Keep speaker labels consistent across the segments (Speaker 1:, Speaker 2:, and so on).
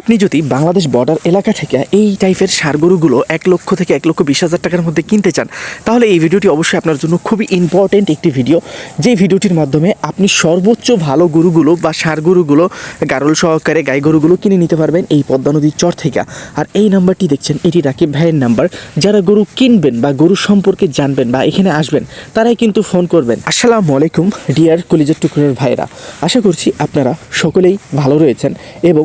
Speaker 1: আপনি যদি বাংলাদেশ বর্ডার এলাকা থেকে এই টাইপের সার গরুগুলো এক লক্ষ থেকে এক লক্ষ বিশ হাজার টাকার মধ্যে কিনতে চান, তাহলে এই ভিডিওটি অবশ্যই আপনার জন্য খুবই ইম্পর্টেন্ট একটি ভিডিও যে ভিডিওটির মাধ্যমে আপনি সর্বোচ্চ ভালো গরুগুলো বা সার গরুগুলো গারল সহকারে গাই গরুগুলো কিনে নিতে পারবেন এই পদ্মা নদীর চর থেকে। আর এই নাম্বারটি দেখছেন, এটি রাকিব ভাইয়ের নাম্বার। যারা গরু কিনবেন বা গরু সম্পর্কে জানবেন বা এখানে আসবেন, তারাই কিন্তু ফোন করবেন। আসসালামু আলাইকুম ডিয়ার কলিজার টুকরের ভাইরা আশা করছি আপনারা সকলেই ভালো রয়েছেন এবং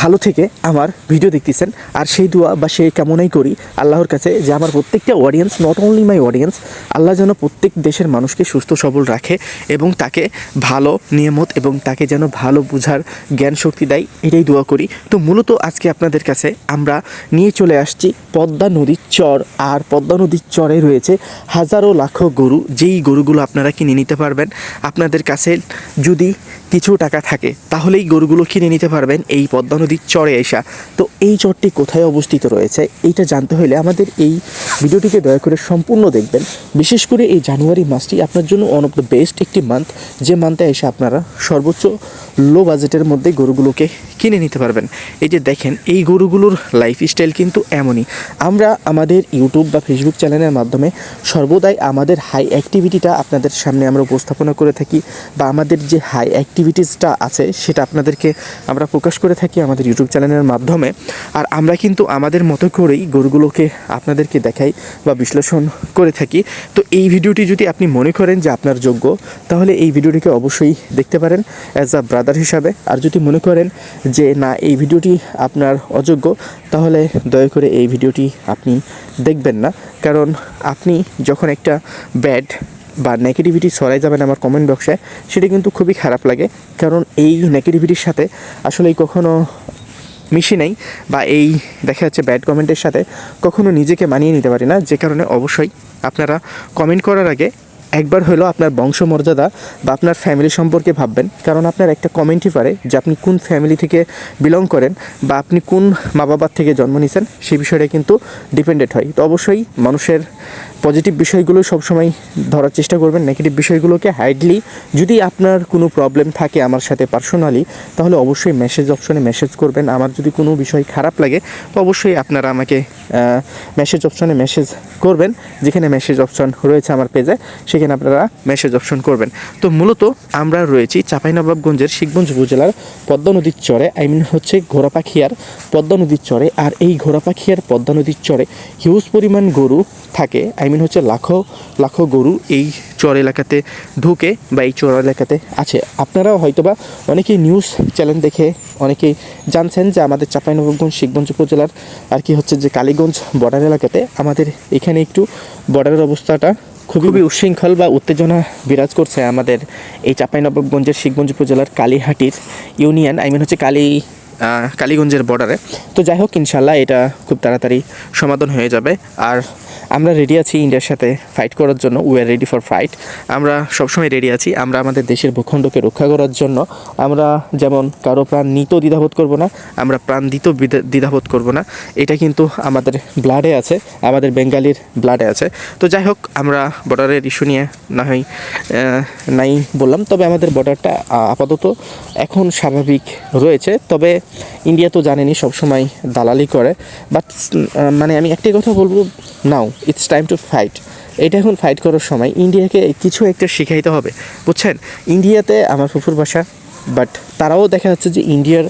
Speaker 1: ভালো থেকে আমার ভিডিও দেখতেছেন। আর সেই দোয়া বা সেই কামনাই করি আল্লাহর কাছে যে আমার প্রত্যেকটা audience not only my audience Allah যেন প্রত্যেক দেশের মানুষকে সুস্থ, সবল রাখে এবং তাকে ভালো নিয়ামত এবং তাকে যেন ভালো বুঝার জ্ঞান শক্তি দেয়, এটাই দোয়া করি। তো মূলত আজকে আপনাদের কাছে আমরা নিয়ে চলে আসছি পদ্মা নদীর চর। আর পদ্মা নদীর চরে রয়েছে হাজারো লাখো গরু। যেই গরুগুলো আপনারা কিনে নিতে পারবেন, আপনাদের কাছে যদি কিছু টাকা থাকে, তাহলেই গরুগুলো কিনে নিতে পারবেন এই পদ্মা নদীর চরে এসা। তো এই চরটি কোথায় অবস্থিত রয়েছে, এইটা জানতে হলে আমাদের এই ভিডিওটিকে দয়া করে সম্পূর্ণ দেখবেন। বিশেষ করে এই জানুয়ারি মাসটি আপনার জন্য ওয়ান অফ দ্য বেস্ট একটি মান্থ যে মান্থে এসে আপনারা সর্বোচ্চ লো বাজেটের মধ্যে গরুগুলোকে কিনে নিতে পারবেন। এই যে দেখেন, এই গরুগুলোর লাইফস্টাইল কিন্তু এমনই। আমরা আমাদের ইউটিউব বা ফেসবুক চ্যানেলের মাধ্যমে সর্বদাই আমাদের হাই অ্যাক্টিভিটিটা আপনাদের সামনে আমরা উপস্থাপনা করে থাকি বা আমাদের যে হাই অ্যাক্টিভিটিসটা আছে, সেটা আপনাদেরকে আমরা প্রকাশ করে থাকি আমাদের ইউটিউব চ্যানেলের মাধ্যমে। আর আমরা কিন্তু আমাদের মতো করেই গরুগুলোকে আপনাদেরকে দেখাই বা বিশ্লেষণ করে থাকি। তো এই ভিডিওটি যদি আপনি মনে করেন যে আপনার যোগ্য, তাহলে এই ভিডিওটিকে অবশ্যই দেখতে পারেন। অ্যাজ আ ব্রাদার হিসাবে। আর যদি মনে করেন যে, না, এই ভিডিওটি আপনার অযোগ্য, তাহলে দয়া করে এই ভিডিওটি আপনি দেখবেন না। কারণ আপনি যখন একটা ব্যাড বা নেগেটিভিটি সরাই যাবেন আমার কমেন্ট বক্সে সেটা কিন্তু খুবই খারাপ লাগে। কারণ এই নেগেটিভিটির সাথে আসলে কখনো মিশি নেই বা এই দেখা যাচ্ছে ব্যাড কমেন্টের সাথে কখনো নিজেকে মানিয়ে নিতে পারি না। যে কারণে অবশ্যই আপনারা কমেন্ট করার আগে একবার হলো আপনার বংশমর্যাদা বা আপনার ফ্যামিলি সম্পর্কে ভাববেন। কারণ আপনার একটা কমেন্টই পারে যে আপনি কোন ফ্যামিলি থেকে বিলং করেন বা আপনি কোন মা বাবার থেকে জন্ম নিয়েছেন সেই বিষয়টা কিন্তু ডিপেন্ডেন্ট হয়। তো অবশ্যই মানুষের পজিটিভ বিষয়গুলো সবসময় ধরার চেষ্টা করবেন নেগেটিভ বিষয়গুলোকে হাইডলি যদি আপনার কোনো প্রবলেম থাকে আমার সাথে পার্সোনালি তাহলে অবশ্যই মেসেজ অপশনে মেসেজ করবেন। আমার যদি কোনো বিষয় খারাপ লাগে, তো অবশ্যই আপনারা আমাকে মেসেজ অপশনে মেসেজ করবেন। যেখানে মেসেজ অপশন রয়েছে আমার পেজে সেখানে আপনারা মেসেজ অপশন করবেন। তো মূলত আমরা রয়েছি চাঁপাইনবাবগঞ্জের শিখগঞ্জ উপজেলার পদ্মা নদীর চরে আই মিন হচ্ছে ঘোড়াপাখিয়ার পদ্মা নদীর চরে। আর এই ঘোড়াপাখিয়ার পদ্মা নদীর চরে হিউজ পরিমাণ গরু থাকে। আই মিন হচ্ছে লাখো লাখো গরু এই চর এলাকাতে ঢুকে বা এই চর এলাকাতে আছে। আপনারাও হয়তোবা অনেকেই নিউজ চ্যানেল দেখে অনেকেই জানছেন যে আমাদের চাঁপাইনবাবগঞ্জ শিখগঞ্জ উপজেলার আর কি হচ্ছে যে কালীগঞ্জ বর্ডার এলাকাতে। আমাদের এখানে একটু বর্ডারের অবস্থাটা খুবই উশৃঙ্খল বা উত্তেজনা বিরাজ করছে আমাদের এই চাঁপাইনবাবগঞ্জের শিখগঞ্জ উপজেলার কালীহাটির ইউনিয়ন আই মিন হচ্ছে কালী কালীগঞ্জের বর্ডারে তো যাই হোক ইনশাল্লাহ এটা খুব তাড়াতাড়ি সমাধান হয়ে যাবে। আর আমরা রেডি আছি ইন্ডিয়ার সাথে ফাইট করার জন্য we are ready for fight আমরা সবসময় রেডি আছি, আমরা আমাদের দেশের ভূখণ্ডকে রক্ষা করার জন্য। আমরা যেমন কারও প্রাণ নিত দ্বিধাবোধ করব না, আমরা প্রাণ দিত দ্বিধাবোধ করব না। এটা কিন্তু আমাদের ব্লাডে আছে, আমাদের বেঙ্গালির ব্লাডে আছে। তো যাই হোক, আমরা বর্ডারের ইস্যু নিয়ে না হয় নাই বললাম, তবে আমাদের বর্ডারটা আপাতত এখন স্বাভাবিক রয়েছে। তবে ইন্ডিয়া তো জানেনি, সবসময় দালালি করে। বাট মানে আমি একটাই কথা বলব now it's time to fight এটা এখন ফাইট করার সময় ইন্ডিয়াকে কিছু একটা শিখাইতে হবে, বুঝছেন? ইন্ডিয়াতে আমার ফুফুর বাসা বাট তারাও দেখা যাচ্ছে যে ইন্ডিয়ার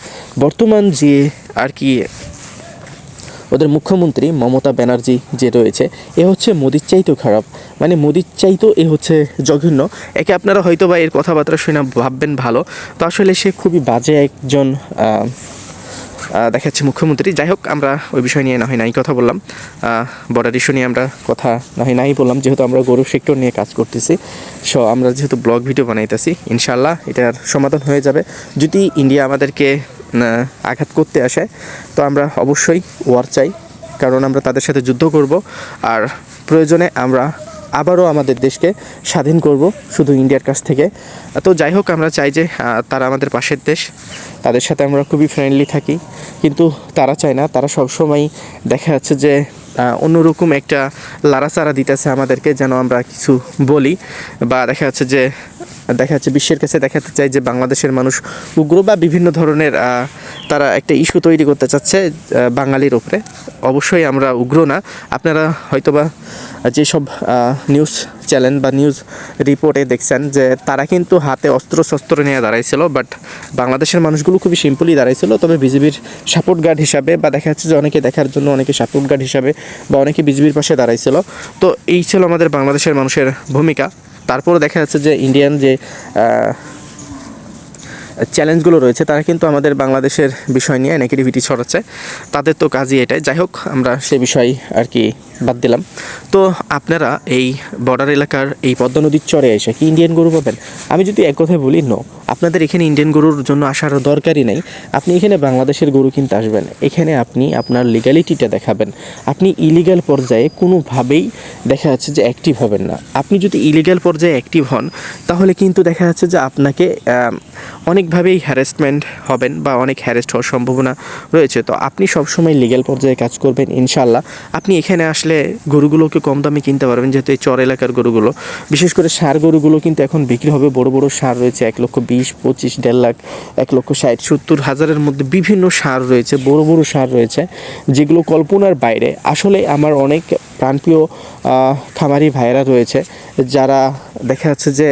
Speaker 1: বর্তমান যে আর কি ওদের মুখ্যমন্ত্রী মমতা ব্যানার্জি যে রয়েছে, এ হচ্ছে মোদির চাইতেও খারাপ। মানে মোদির চাইতেও এ হচ্ছে জঘন্য। একে আপনারা হয়তো বা এর কথাবার্তা শুনে ভাববেন ভালো। তো আসলে সে খুবই বাজে একজন দেখা যাচ্ছে মুখ্যমন্ত্রী। যাই হোক, আমরা ওই বিষয় নিয়ে না হয় নাই কথা বললাম। বর্ডার ইস্যু নিয়ে আমরা কথা না হয় নাই বললাম। যেহেতু আমরা গরু সেক্টর নিয়ে কাজ করতেছি সো আমরা যেহেতু ব্লগ ভিডিও বানাইতেছি ইনশাল্লাহ এটার সমাধান হয়ে যাবে। যদি ইন্ডিয়া আমাদেরকে আঘাত করতে আসে, তো আমরা অবশ্যই ওয়ার চাই। কারণ আমরা তাদের সাথে যুদ্ধ করব। আর প্রয়োজনে আমরা আবারও আমাদের দেশকে স্বাধীন করব শুধু ইন্ডিয়ার কাছ থেকে। তো যাই হোক, আমরা চাই যে তারা আমাদের পাশের দেশ, তাদের সাথে আমরা খুবই ফ্রেন্ডলি থাকি। কিন্তু তারা চায় না, তারা সবসময় দেখা যাচ্ছে যে অন্যরকম একটা লাড়াচাড়া দিতেছে আমাদেরকে, যেন আমরা কিছু বলি। বা দেখা যাচ্ছে যে দেখা যাচ্ছে বিশ্বের কাছে দেখাতে চাই যে বাংলাদেশের মানুষ উগ্র বা বিভিন্ন ধরনের তারা একটা ইস্যু তৈরি করতে চাচ্ছে বাঙালির ওপরে অবশ্যই আমরা উগ্র না। আপনারা হয়তোবা যেসব নিউজ চ্যানেল বা নিউজ রিপোর্টে দেখছেন যে তারা কিন্তু হাতে অস্ত্র শস্ত্র নিয়ে দাঁড়াইছিল, বাট বাংলাদেশের মানুষগুলো খুবই সিম্পলি দাঁড়াইছিল। তবে বিজেপির সাপোর্ট গার্ড হিসাবে বা দেখা যাচ্ছে যে অনেকে দেখার জন্য অনেকে সাপোর্ট গার্ড হিসাবে বা অনেকে বিজেপির পাশে দাঁড়াইছিল। তো এই ছিল আমাদের বাংলাদেশের মানুষের ভূমিকা। তারপরে দেখা যাচ্ছে যে ইন্ডিয়ান যে চ্যালেঞ্জগুলো রয়েছে, তারা কিন্তু আমাদের বাংলাদেশের বিষয় নিয়ে নেগেটিভিটি ছড়াচ্ছে। তাদের তো কাজই এটাই। যাই হোক, আমরা সে বিষয় আর কি বাদ দিলাম। তো আপনারা এই বর্ডার এলাকার এই পদ্মা নদীর চরে এসে কি ইন্ডিয়ান গরু পাবেন? আমি যদি এক কথায় বলি নো আপনাদের এখানে ইন্ডিয়ান গরুর জন্য আসার দরকারই নেই। আপনি এখানে বাংলাদেশের গরু কিনতে আসবেন। এখানে আপনি আপনার লিগ্যালিটিটা দেখাবেন। আপনি ইলিগাল পর্যায়ে কোনোভাবেই দেখা যাচ্ছে যে অ্যাক্টিভ হবেন না। আপনি যদি ইলিগাল পর্যায়ে অ্যাক্টিভ হন, তাহলে কিন্তু দেখা যাচ্ছে যে আপনাকে অনেকভাবেই হ্যারাসমেন্ট হবেন বা অনেক হ্যারেস্ট হওয়ার সম্ভাবনা রয়েছে। তো আপনি সবসময় লিগ্যাল পর্যায়ে কাজ করবেন ইনশাল্লাহ আপনি এখানে আসলে গরুগুলোকে কম দামে কিনতে পারবেন, যেহেতু এই চর এলাকার গরুগুলো। বিশেষ করে সার গরুগুলো কিন্তু এখন বিক্রি হবে। বড় বড় সার রয়েছে, এক লক্ষ বিশ, পঁচিশ, দেড় লাখ, এক লক্ষ ষাট, সত্তর হাজারের মধ্যে বিভিন্ন সার রয়েছে, বড় বড় সার রয়েছে, যেগুলো কল্পনার বাইরে। আসলে আমার অনেক প্রাণপ্রিয় খামারি ভাইয়েরা রয়েছে, যারা দেখা যাচ্ছে যে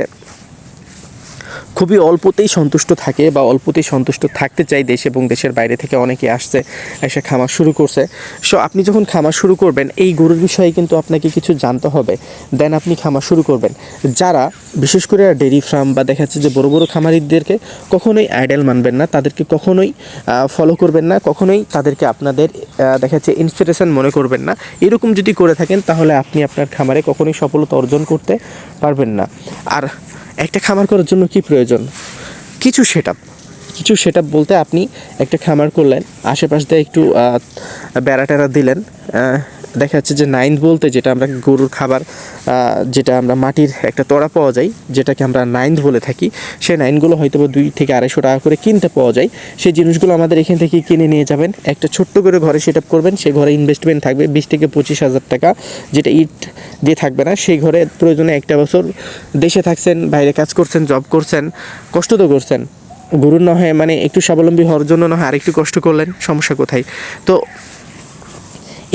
Speaker 1: খুবই অল্পতেই সন্তুষ্ট থাকে বা অল্পতেই সন্তুষ্ট থাকতে চাই দেশ এবং দেশের বাইরে থেকে অনেকে আসছে, এসে খামার শুরু করছে। সো আপনি যখন খামার শুরু করবেন, এই গরুর বিষয়ে কিন্তু আপনাকে কিছু জানতে হবে। দেন আপনি খামার শুরু করবেন। যারা, বিশেষ করে ডেরি ফার্ম বা দেখা যাচ্ছে যে বড় বড় খামারিদেরকে কখনোই আইডল মানবেন না, তাদেরকে কখনোই ফলো করবেন না, কখনোই তাদেরকে আপনাদের দেখা যাচ্ছে ইন্সপিরেশন মনে করবেন না। এরকম যদি করে থাকেন, তাহলে আপনি আপনার খামারে কখনোই সফলতা অর্জন করতে পারবেন না। আর একটা খামার করার জন্য কি প্রয়োজন? কিছু সেট কিছু সেট বলতে আপনি একটা খামার করলেন আশেপাশ দিয়ে একটু বেড়া টেরা দিলেন দেখা যাচ্ছে যে নাইন বলতে যেটা আমরা গরুর খাবার যেটা আমরা মাটির একটা তোড়া পাওয়া যায়, যেটাকে আমরা নাইন বলে থাকি, সেই নাইনগুলো হয়তো দুই থেকে আড়াইশো টাকা করে কিনতে পাওয়া যায়। সেই জিনিসগুলো আমাদের এখান থেকে কিনে নিয়ে যাবেন। একটা ছোট্ট করে ঘরে সেট করবেন, সেই ঘরে ইনভেস্টমেন্ট থাকবে বিশ থেকে পঁচিশ হাজার টাকা, যেটা ইট দিয়ে থাকবে না। সেই ঘরে প্রয়োজনে একটা বছর দেশে থাকছেন, বাইরে কাজ করছেন জব করছেন, কষ্ট তো করছেন। গরুর না হয় মানে একটু স্বাবলম্বী হওয়ার জন্য না হয় আরেকটু কষ্ট করলেন, সমস্যা কোথায়? তো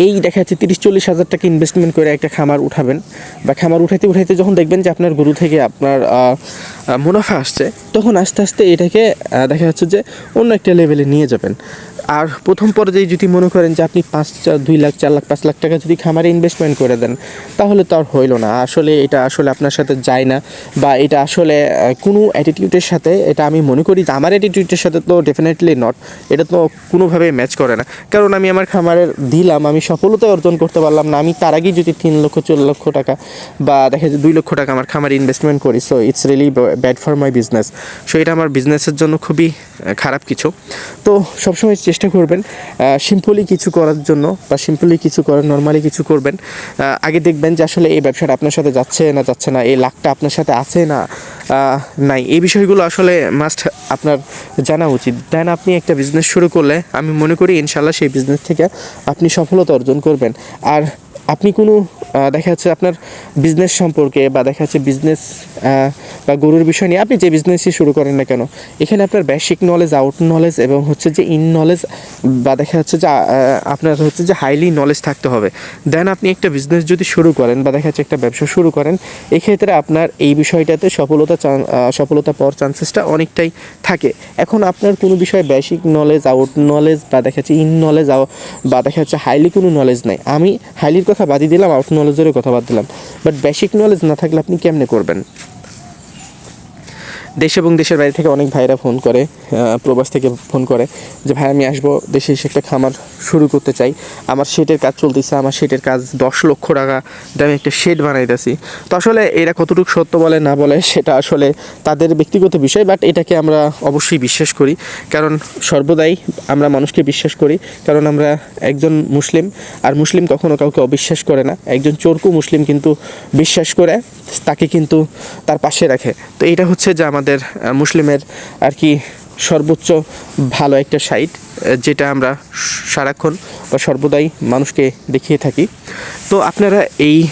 Speaker 1: এই দেখা যাচ্ছে তিরিশ, চল্লিশ হাজার টাকা ইনভেস্টমেন্ট করে একটা খামার উঠাবেন। বা খামার উঠাইতে উঠাইতে যখন দেখবেন যে আপনার গরু থেকে আপনার মুনাফা আসছে, তখন আস্তে আস্তে এটাকে দেখা যাচ্ছে যে অন্য একটা লেভেলে নিয়ে যাবেন। আর প্রথম পর্যায়ে যদি মনে করেন যে আপনি পাঁচ দুই লাখ, চার লাখ, পাঁচ লাখ টাকা যদি খামারে ইনভেস্টমেন্ট করে দেন, তাহলে তো আর হইল না। আসলে এটা আসলে আপনার সাথে যায় না, বা এটা আসলে কোনো অ্যাটিটিউডের সাথে, এটা আমি মনে করি যে আমার অ্যাটিটিউডের সাথে তো ডেফিনেটলি নট এটা তো কোনোভাবে ম্যাচ করে না। কারণ আমি আমার খামারের দিলাম, আমি সফলতা অর্জন করতে পারলাম না, আমি তার আগেই যদি তিন লক্ষ চার লক্ষ টাকা বা দেখা যায় দুই লক্ষ টাকা আমার খামারে ইনভেস্টমেন্ট করি so it's really bad for my business so এটা আমার বিজনেসের জন্য খুবই খারাপ কিছু। তো, সবসময় চেষ্টা করবেন সিম্পলি কিছু করার জন্য বা সিম্পলি কিছু করার নর্মালি কিছু করবেন। আগে দেখবেন যে আসলে এই ব্যবসাটা আপনার সাথে যাচ্ছে না যাচ্ছে না, এই লাখটা আপনার সাথে আছে না নাই। এই বিষয়গুলো আসলে মাস্ট আপনার জানা উচিত। দেন আপনি একটা বিজনেস শুরু করলে, আমি মনে করি ইনশাল্লাহ সেই বিজনেস থেকে আপনি সফলতা অর্জন করবেন। আর আপনি কোনো দেখা যাচ্ছে আপনার বিজনেস সম্পর্কে বা দেখা যাচ্ছে বিজনেস বা গরুর বিষয় নিয়ে আপনি যে বিজনেসই শুরু করেন না কেন, এখানে আপনার বেসিক নলেজ আউট নলেজ এবং হচ্ছে যে ইন নলেজ বা দেখা যাচ্ছে যে আপনার হচ্ছে যে হাইলি নলেজ থাকতে হবে। দেন আপনি একটা বিজনেস যদি শুরু করেন বা দেখা যাচ্ছে একটা ব্যবসা শুরু করেন, এক্ষেত্রে আপনার এই বিষয়টাতে সফলতা সফলতা পাওয়ার চান্সেসটা অনেকটাই থাকে। এখন আপনার কোনো বিষয়ে বেসিক নলেজ আউট নলেজ বা দেখা যাচ্ছে ইন নলেজ বা দেখা যাচ্ছে হাইলি কোনো নলেজ নাই। আমি হাইলির কথা বাদই দিলাম আউট নলেজেরও কথা বাদ দিলাম। বাট বেসিক নলেজ না থাকলে আপনি কেমনে করবেন? দেশ এবং দেশের বাইরে থেকে অনেক ভাইরা ফোন করে প্রবাস থেকে ফোন করে যে, ভাই, আমি আসব দেশে এসে একটা খামার শুরু করতে চাই। আমার শেডের কাজ চলতেছে, আমার শেডের কাজ দশ লক্ষ টাকা দামে একটা শেড বানাইতেছি। তো আসলে এরা কতটুকু সত্য বলে না বলে, সেটা আসলে তাদের ব্যক্তিগত বিষয় বাট এটাকে আমরা অবশ্যই বিশ্বাস করি। কারণ সর্বদাই আমরা মানুষকে বিশ্বাস করি। কারণ আমরা একজন মুসলিম, আর মুসলিম কখনো কাউকে অবিশ্বাস করে না। একজন চোরকু মুসলিম কিন্তু বিশ্বাস করে, তাকে কিন্তু তার পাশে রাখে। তো এটা হচ্ছে যে, আমাদের আহ, মুসলিমের আর কি সর্বোচ্চ ভালো একটা সাইট যেটা আমরা সারাক্ষণ বা সর্বদাই মানুষকে দেখিয়ে থাকি। তো আপনারা এই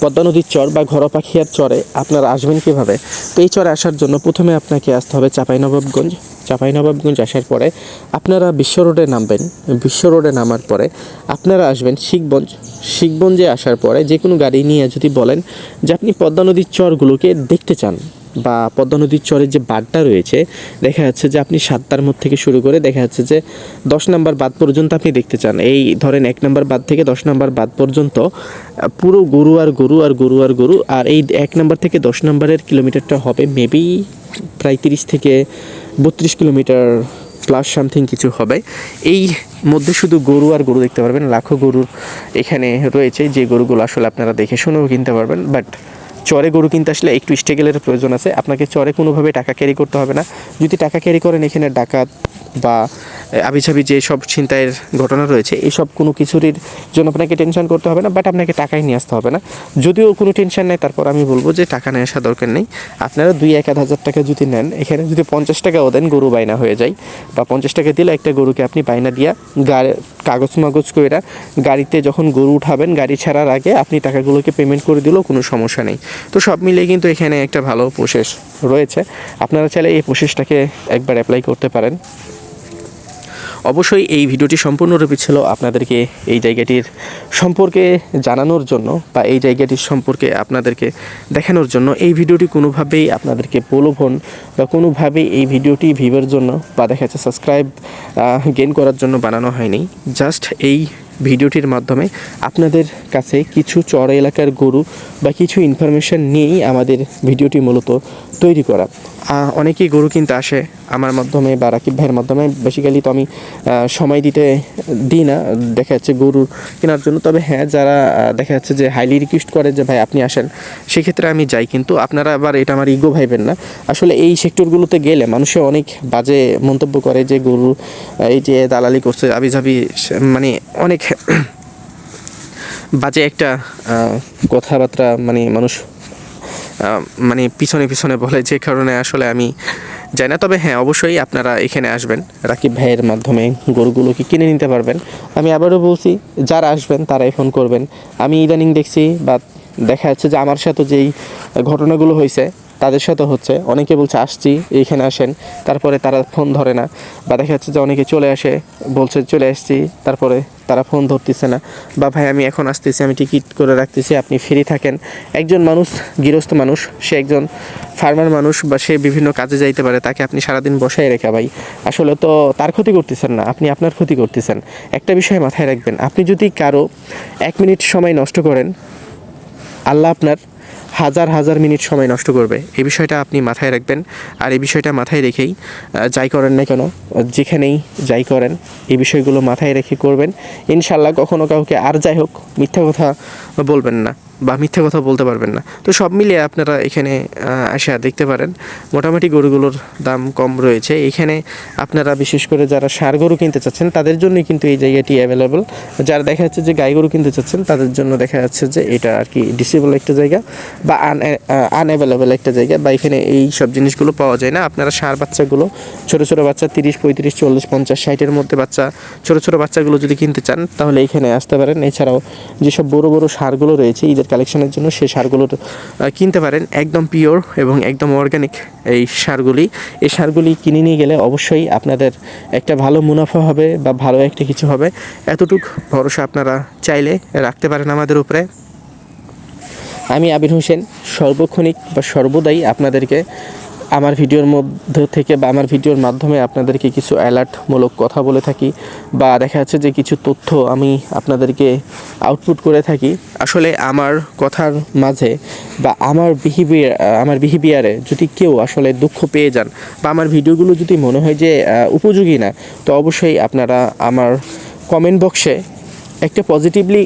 Speaker 1: পদ্মা নদীর চর বা ঘরোয়া পাখিয়ার চরে আপনারা আসবেন কীভাবে? তো এই চরে আসার জন্য প্রথমে আপনাকে আসতে হবে চাঁপাইনবাবগঞ্জ। চাঁপাইনবাবগঞ্জ আসার পরে আপনারা বিশ্ব রোডে নামবেন। বিশ্ব রোডে নামার পরে আপনারা আসবেন শিখগঞ্জ। শিখগঞ্জে আসার পরে যে কোনো গাড়ি নিয়ে যদি বলেন যে আপনি পদ্মা নদীর চরগুলোকে দেখতে চান বা পদ্মা নদীর চরের যে বাঁধটা রয়েছে, দেখা যাচ্ছে যে আপনি সাতটার মধ্যে থেকে শুরু করে দেখা যাচ্ছে যে দশ নম্বর বাদ পর্যন্ত আপনি দেখতে চান। এই ধরেন এক নম্বর বাদ থেকে দশ নম্বর বাদ পর্যন্ত পুরো গরু আর গরু আর গরু আর গরু, আর এই এক নম্বর থেকে দশ নম্বরের কিলোমিটারটা হবে মেবি প্রায় তিরিশ থেকে বত্রিশ কিলোমিটার প্লাস সামথিং কিছু হবে। এই মধ্যে শুধু গরু আর গরু দেখতে পারবেন, লাখো গরুর এখানে রয়েছে, যে গরুগুলো আসলে আপনারা দেখে শুনেও কিনতে পারবেন বাট চরে গরু কিনতে আসলে একটু স্টেগেলের প্রয়োজন আছে। আপনাকে চরে কোনোভাবে টাকা ক্যারি করতে হবে না। যদি টাকা ক্যারি করেন, এখানে ডাকাত বা আবিছাবি যে সব ছিনতাইয়ের ঘটনা রয়েছে এইসব কোনো কিছুরই জন্য আপনাকে টেনশন করতে হবে না, বাট আপনাকে টাকাই নিয়ে আসতে হবে না। যদিও কোনো টেনশন নেই, তারপর আমি বলব যে টাকা নিয়ে আসা দরকার নেই। আপনারা দুই এক হাজার টাকা যদি নেন, এখানে যদি পঞ্চাশ টাকাও দেন, গরু বাইনা হয়ে যায়। বা পঞ্চাশ টাকা দিলে একটা গরুকে আপনি বাইনা দিয়া গাড়ি, কাগজ মাগজ কইরা গাড়িতে যখন গরু উঠাবেন, গাড়ি ছাড়ার আগে আপনি টাকাগুলোকে পেমেন্ট করে দিলেও কোনো সমস্যা নেই। তো সব মিলিয়ে কিন্তু এখানে একটা ভালো প্রসেস রয়েছে। আপনারা চাইলে এই প্রসেসটাকে একবার অ্যাপ্লাই করতে পারেন। অবশ্যই এই ভিডিওটি সম্পূর্ণরূপে ছিল আপনাদেরকে এই জায়গাটির সম্পর্কে জানানোর জন্য বা এই জায়গাটির সম্পর্কে আপনাদেরকে দেখানোর জন্য। এই ভিডিওটি কোনোভাবেই আপনাদেরকে প্রলোভন বা কোনোভাবেই এই ভিডিওটি ভিউয়ের জন্য বা দেখা যাচ্ছে সাবস্ক্রাইব গেন করার জন্য বানানো হয়নি। জাস্ট এই ভিডিওটির মাধ্যমে আপনাদের কাছে কিছু চর এলাকার গরু বা কিছু ইনফরমেশন নিয়েই আমাদের ভিডিওটি মূলত তৈরি করা। অনেকেই গরু কিনতে আসে আমার মাধ্যমে বা রাকিব ভাইয়ের মাধ্যমে। বেসিক্যালি তো আমি সময় দিতে দিই না, দেখা যাচ্ছে গরু কেনার জন্য। তবে হ্যাঁ যারা দেখা যাচ্ছে যে হাইলি রিকোয়েস্ট করে যে, ভাই, আপনি আসেন। সেক্ষেত্রে আমি যাই, কিন্তু আপনারা আবার এটা আমার ইগো ভাইবেন না। আসলে এই সেক্টরগুলোতে গেলে মানুষে অনেক বাজে মন্তব্য করে যে, গরু এই যে দালালি করছে আবিজাবি মানে অনেক বাজে একটা কথাবার্তা মানে মানুষ মানে পিছনে পিছনে বলে যে কারণে আসলে আমি যাই না। তবে হ্যাঁ অবশ্যই আপনারা এখানে আসবেন, রাকিব ভাইয়ের মাধ্যমে গরুগুলোকে কিনে নিতে পারবেন। আমি আবারও বলছি, যারা আসবেন তারাই ফোন করবেন। আমি ইদানিং দেখছি বা দেখা যাচ্ছে যে আমার সাথে যেই ঘটনাগুলো হয়েছে তাদের সাথে হচ্ছে, অনেকে বলছে আসছি, এইখানে আসেন, তারপরে তারা ফোন ধরে না, বা দেখা যাচ্ছে যে অনেকে চলে আসে, বলছে চলে আসছি, তারপরে তারা ফোন ধরতেছে না, বা ভাই আমি এখন আসতেছি, আমি টিকিট করে রাখতেছি, আপনি ফ্রি থাকেন। একজন মানুষ, গৃহস্থ মানুষ, সে একজন ফার্মার মানুষ, বা সে বিভিন্ন কাজে যাইতে পারে, তাকে আপনি সারাদিন বসাই রেখে, ভাই। আসলে তো তার ক্ষতি করতেছেন না, আপনি আপনার ক্ষতি করতেছেন। একটা বিষয় মাথায় রাখবেন, আপনি যদি কারও এক মিনিট সময় নষ্ট করেন, আল্লাহ আপনার হাজার হাজার মিনিট সময় নষ্ট করবে। এই বিষয়টা আপনি মাথায় রাখবেন। আর এই বিষয়টা মাথায় রেখেই যাই করেন না কেন, যেখানেই যাই করেন, এই বিষয়গুলো মাথায় রেখে করবেন। ইনশাল্লাহ কখনও কাউকে আর যাই হোক মিথ্যা কথা বলবেন না। বা মিথ্যা কথা বলতে পারবেন না। তো সব মিলিয়ে আপনারা এখানে আসা দেখতে পারেন। মোটামুটি গরুগুলোর দাম কম রয়েছে। এখানে আপনারা বিশেষ করে যারা সার গরু কিনতে চাচ্ছেন, তাদের জন্যই কিন্তু এই জায়গাটি অ্যাভেলেবল যারা দেখা যাচ্ছে যে গাই গরু কিনতে চাচ্ছেন, তাদের জন্য দেখা যাচ্ছে যে এটা আর কি ডিসেবল একটা জায়গা বা আন আনঅ্যাভেলেবল একটা জায়গা বা এখানে এই সব জিনিসগুলো পাওয়া যায় না। আপনারা সার বাচ্চাগুলো, ছোটো ছোটো বাচ্চা তিরিশ, পঁয়ত্রিশ, চল্লিশ, পঞ্চাশ ষাটের মধ্যে বাচ্চা, ছোটো ছোটো বাচ্চাগুলো যদি কিনতে চান, তাহলে এখানে আসতে পারেন। এছাড়াও যেসব বড় বড় সারগুলো রয়েছে, ঈদের কালেকশনের জন্য সে সারগুলো কিনতে পারেন। একদম পিওর এবং একদম অর্গ্যানিক এই সারগুলি। এই সারগুলি কিনে নিয়ে গেলে অবশ্যই আপনাদের একটা ভালো মুনাফা হবে বা ভালো একটা কিছু হবে। এতটুক ভরসা আপনারা চাইলে রাখতে পারেন আমাদের উপরে। আমি আবির হোসেন, সর্বক্ষণিক বা সর্বদাই আপনাদেরকে আমার ভিডিওর মধ্যে থেকে বা আমার ভিডিওর মাধ্যমে আপনাদেরকে কিছু অ্যালার্টমূলক কথা বলে থাকি বা দেখা যাচ্ছে যে কিছু তথ্য আমি আপনাদেরকে আউটপুট করে থাকি। আসলে আমার কথার মাঝে বা আমার বিহেভিয়ার আমার বিহেভিয়ারে যদি কেউ আসলে দুঃখ পেয়ে যান বা আমার ভিডিওগুলো যদি মনে হয় যে উপযোগী না, তো অবশ্যই আপনারা আমার কমেন্ট বক্সে একটা পজিটিভলি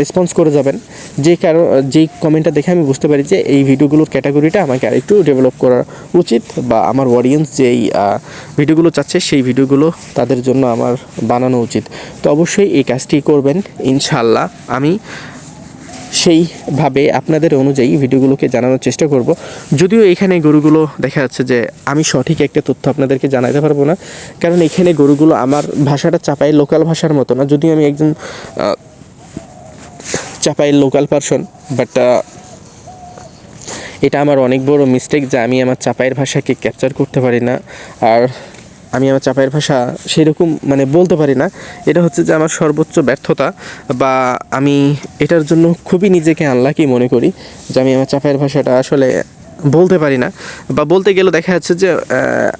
Speaker 1: রেসপন্স করে যাবেন। যে কারণ যেই কমেন্টটা দেখে আমি বুঝতে পারি যে এই ভিডিওগুলোর ক্যাটাগরিটা আমাকে আরেকটু ডেভেলপ করা উচিত বা আমার অডিয়েন্স যেই ভিডিওগুলো চাচ্ছে সেই ভিডিওগুলো তাদের জন্য আমার বানানো উচিত। তো অবশ্যই এই কাজটি করবেন ইনশাল্লাহ আমি সেইভাবে আপনাদের অনুযায়ী ভিডিওগুলোকে জানানোর চেষ্টা করব। যদিও এখানে গরুগুলো দেখা যাচ্ছে যে আমি সঠিক একটা তথ্য আপনাদেরকে জানাতে পারব না। কারণ এখানে গরুগুলো আমার ভাষাটা চাপায় লোকাল ভাষার মতো না। যদিও আমি একজন চাপাইয়ের লোকাল পারসন বাট এটা আমার অনেক বড় মিস্টেক যে আমি আমার চাপাইয়ের ভাষাকে ক্যাপচার করতে পারি না, আর আমি আমার চাপাইয়ের ভাষা সেরকম মানে বলতে পারি না। এটা হচ্ছে যে আমার সর্বোচ্চ ব্যর্থতা, বা আমি এটার জন্য খুবই নিজেকে আনলাকি মনে করি যে আমি আমার চাপাইয়ের ভাষাটা আসলে বলতে পারি না, বা বলতে গেলে দেখা যাচ্ছে যে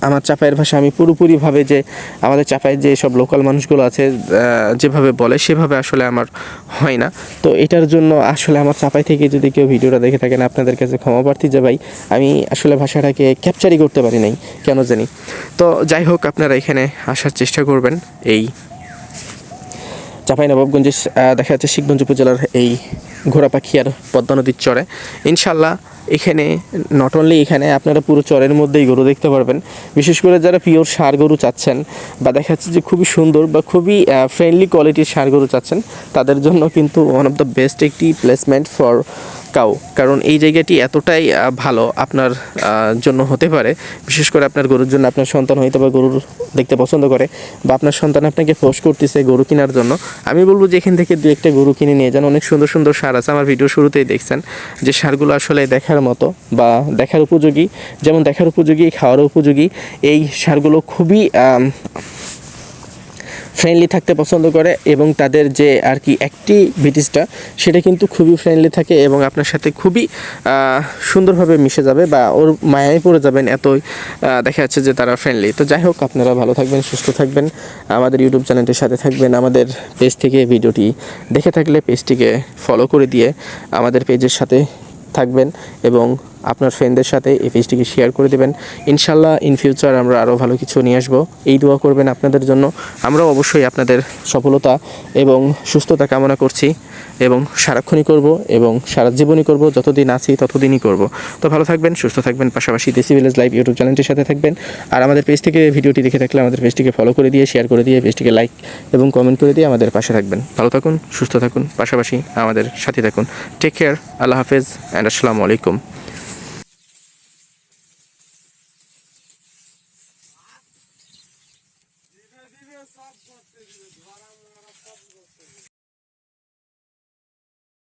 Speaker 1: আমার চাপাইয়ের ভাষা আমি পুরোপুরিভাবে যে, আমাদের চাপাইয়ের যে সব লোকাল মানুষগুলো আছে যেভাবে বলে সেভাবে আসলে আমার হয় না। তো এটার জন্য আসলে আমার চাপাই থেকে যদি কেউ ভিডিওটা দেখে থাকেন, আপনাদের কাছে ক্ষমা প্রার্থী যে ভাই আমি আসলে ভাষাটাকে ক্যাপচারই করতে পারি নাই, কেন জানি। তো যাই হোক, আপনারা এখানে আসার চেষ্টা করবেন এই চাঁপাইনবাবগঞ্জে দেখা যাচ্ছে শিখগঞ্জ উপজেলার এই ঘোড়া পাখি আর পদ্মা নদীর চরে। ইনশাল্লাহ এখানে নট অনলি এখানে, আপনারা পুরো চরের মধ্যেই গরু দেখতে পারবেন। বিশেষ করে যারা পিওর সার গরু চাচ্ছেন বা দেখা যাচ্ছে যে খুবই সুন্দর বা খুবই ফ্রেন্ডলি কোয়ালিটির সার গরু চাচ্ছেন, তাদের জন্য কিন্তু ওয়ান অফ দ্য বেস্ট একটি প্লেসমেন্ট ফর কাউ কারণ এই জায়গাটি এতটাই ভালো আপনার জন্য হতে পারে। বিশেষ করে আপনার গরুর জন্য আপনার সন্তান হয়তো বা গরুর দেখতে পছন্দ করে বা আপনার সন্তান আপনাকে ফোর্স করতেছে গরু কেনার জন্য। আমি বলব যে এখান থেকে দু একটা গরু কিনে নিয়ে যান। অনেক সুন্দর সুন্দর সার আছে। আমার ভিডিও শুরুতেই দেখছেন যে সারগুলো আসলে দেখার মতো বা দেখার উপযোগী। যেমন দেখার উপযোগী খাওয়ার উপযোগী। এই সারগুলো খুবই ফ্রেন্ডলি থাকতে পছন্দ করে এবং তাদের যে আর কি অ্যাক্টিভিটিসটা সেটা কিন্তু খুবই ফ্রেন্ডলি থাকে এবং আপনার সাথে খুবই সুন্দরভাবে মিশে যাবে বা ওর মায়ায় পড়ে যাবেন এতই দেখা যাচ্ছে যে তারা ফ্রেন্ডলি তো যাই হোক, আপনারা ভালো থাকবেন, সুস্থ থাকবেন। আমাদের ইউটিউব চ্যানেলটির সাথে থাকবেন, আমাদের পেজ থেকে ভিডিওটি দেখে থাকলে পেজটিকে ফলো করে দিয়ে আমাদের পেজের সাথে থাকবেন এবং আপনার ফ্রেন্ডদের সাথে এই পেজটিকে শেয়ার করে দেবেন। ইনশাল্লাহ ইন ফিউচার আমরা আরও ভালো কিছু নিয়ে আসব। এই দোয়া করবেন আপনাদের জন্য। আমরাও অবশ্যই আপনাদের সফলতা এবং সুস্থতা কামনা করছি এবং সারাক্ষণই করব এবং সারা জীবনই করব, যতদিন আছি ততদিনই করব। তো ভালো থাকবেন, সুস্থ থাকবেন, পাশাপাশি দেশি ভিলেজ লাইভ ইউটিউব চ্যানেলটির সাথে থাকবেন। আর আমাদের পেজ থেকে ভিডিওটি দেখে থাকলে আমাদের পেজটিকে ফলো করে দিয়ে শেয়ার করে দিয়ে পেজটিকে লাইক এবং কমেন্ট করে দিয়ে আমাদের পাশে থাকবেন। ভালো থাকুন, সুস্থ থাকুন, পাশাপাশি আমাদের সাথে থাকুন। টেক কেয়ার আল্লাহ হাফেজ অ্যান্ড আসসালামু আলাইকুম।